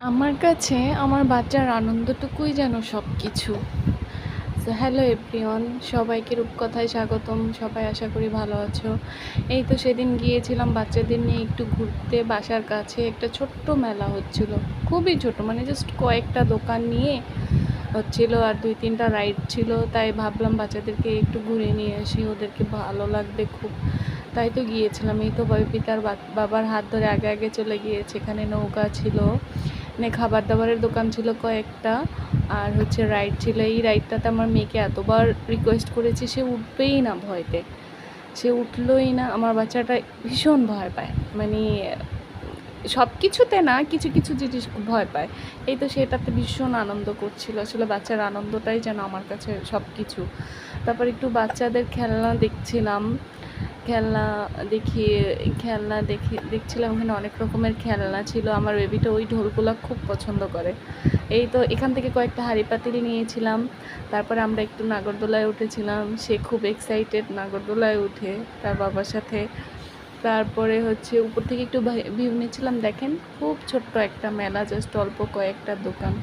আমার কাছে আমার বাচ্চার আনন্দটুকুই যেন সব কিছু সো হ্যালো এভরিওয়ান সবাইকে রূপকথায় স্বাগতম, সবাই আশা করি ভালো আছো। এই তো সেদিন গিয়েছিলাম বাচ্চাদের নিয়ে একটু ঘুরতে, বাসার কাছে একটা ছোট্ট মেলা হচ্ছিল। খুবই ছোট মানে জাস্ট কয়েকটা দোকান নিয়ে হচ্ছিল আর দুই তিনটা রাইড ছিল, তাই ভাবলাম বাচ্চাদেরকে একটু ঘুরে নিয়ে আসি, ওদেরকে ভালো লাগবে খুব। তাই তো গিয়েছিলাম, এই তো পিতার বাবার হাত ধরে আগে আগে চলে গিয়েছে, এখানে নৌকা ছিল। মানে খাবার দাবারের দোকান ছিল কয়েকটা, আর হচ্ছে রাইড ছিল। এই রাইডটাতে আমার মেয়েকে এতবার রিকোয়েস্ট করেছি, সে উঠবেই না ভয়তে। সে উঠলোই না, আমার বাচ্চাটা ভীষণ ভয় পায়। মানে সব কিছুতে না কিছু কিছু জিনিস ভয় পায়। এই তো সেটাতে ভীষণ আনন্দ করছিল। আসলে বাচ্চার আনন্দটাই যেন আমার কাছে সব কিছু তারপর একটু বাচ্চাদের খেলনা দেখছিলাম। খেলনা দেখি খেলনা দেখি, দেখছিলাম ওখানে অনেক রকমের খেলনা ছিল। আমার বেবিটা ওই ঢোলগুলো খুব পছন্দ করে। এই তো এখান থেকে কয়েকটা হাঁড়ি পাতিল নিয়েছিলাম। তারপরে আমরা একটু নাগরদোলায় উঠেছিলাম। সে খুব এক্সাইটেড নাগরদোলায় উঠে তার বাবার সাথে। তারপরে হচ্ছে উপর থেকে একটু ভিউ নিয়েছিলাম। দেখেন, খুব ছোট্ট একটা মেলা জাস্ট অল্প কয়েকটা দোকান।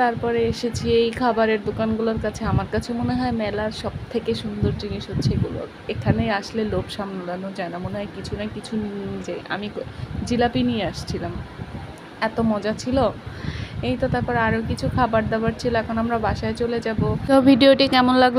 তারপরে এসেছি এই খাবারের দোকানগুলোর কাছে। আমার কাছে মনে হয় মেলার সব থেকে সুন্দর জিনিস হচ্ছে এগুলো। এখানে আসলে লোভ সামলানো যায় না। মনে হয় কিছু না কিছু যে আমি জিলাপি নিয়ে আসছিলাম। এত মজা ছিল। এই তো তারপর আরও কিছু খাবার দাবার ছিল। এখন আমরা বাসায় চলে যাব। তো ভিডিওটি কেমন লাগল?